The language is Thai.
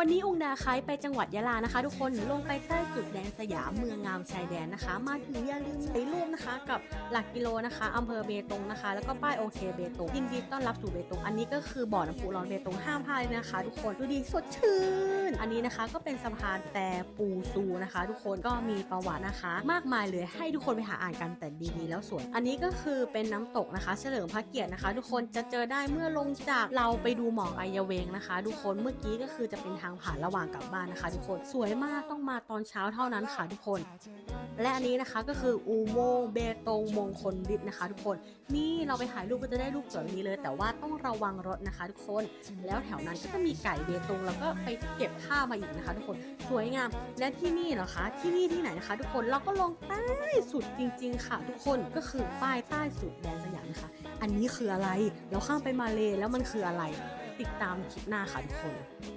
วันนี้องค์ดาคายไปจังหวัดยะลานะคะ ทุกคนลงไปใต้สุดแดนสยามเมืองงามชายแดนนะคะ มาถึงอย่าลืมไปร่วมนะคะ กับหลักกิโลนะคะอำเภอเบตงนะคะ แล้วก็ป้ายโอเคเบตงยินดีต้อนรับสู่เบตงอันนี้ก็คือบ่อน้ำพุร้อนเบตงห้ามพลาดเลยนะคะ ทุกคนดูดีสดชื่น อันนี้นะคะก็เป็นสะพานแต่ปูซูนะคะ ทุกคนก็มีประวัตินะคะ มากมายเลยให้ทุกคนไปหาอ่านกันแต่ดีๆแล้วสวย อันนี้ก็คือเป็นน้ำตกนะคะ เฉลิมพระเกียรตินะคะ ทุกคนจะเจอได้เมื่อลงจากเราไปดูหมอกไอยเวงนะคะ ทุกคนเมื่อกี้ก็คือจะเป็นทางผ่านระหว่างกลับบ้านนะคะ ทุกคนสวยมากต้องมาตอนเช้าเท่านั้นค่ะทุกคน และอันนี้นะคะก็คืออุโมงค์เบตงมงคลดิษนะคะ ทุกคนนี่เราไปถ่ายรูปก็จะได้รูปสวยแบบนี้เลย แต่ว่าต้องระวังรถนะคะ ทุกคน แล้วแถวนั้นก็จะมีไก่เบตงแล้วก็ไปเก็บผ้ามาอีกนะคะ ทุกคนสวยงาม และที่นี่เหรอคะที่นี่ที่ไหนนะคะ ทุกคนเราก็ลงใต้สุดจริง ๆ ค่ะ ทุกคนก็คือป้ายใต้สุดแดนสยามนะคะอันนี้คืออะไรเราข้ามไปมาเลแล้วมันคืออะไร ติดตามคลิปหน้าค่ะทุกคน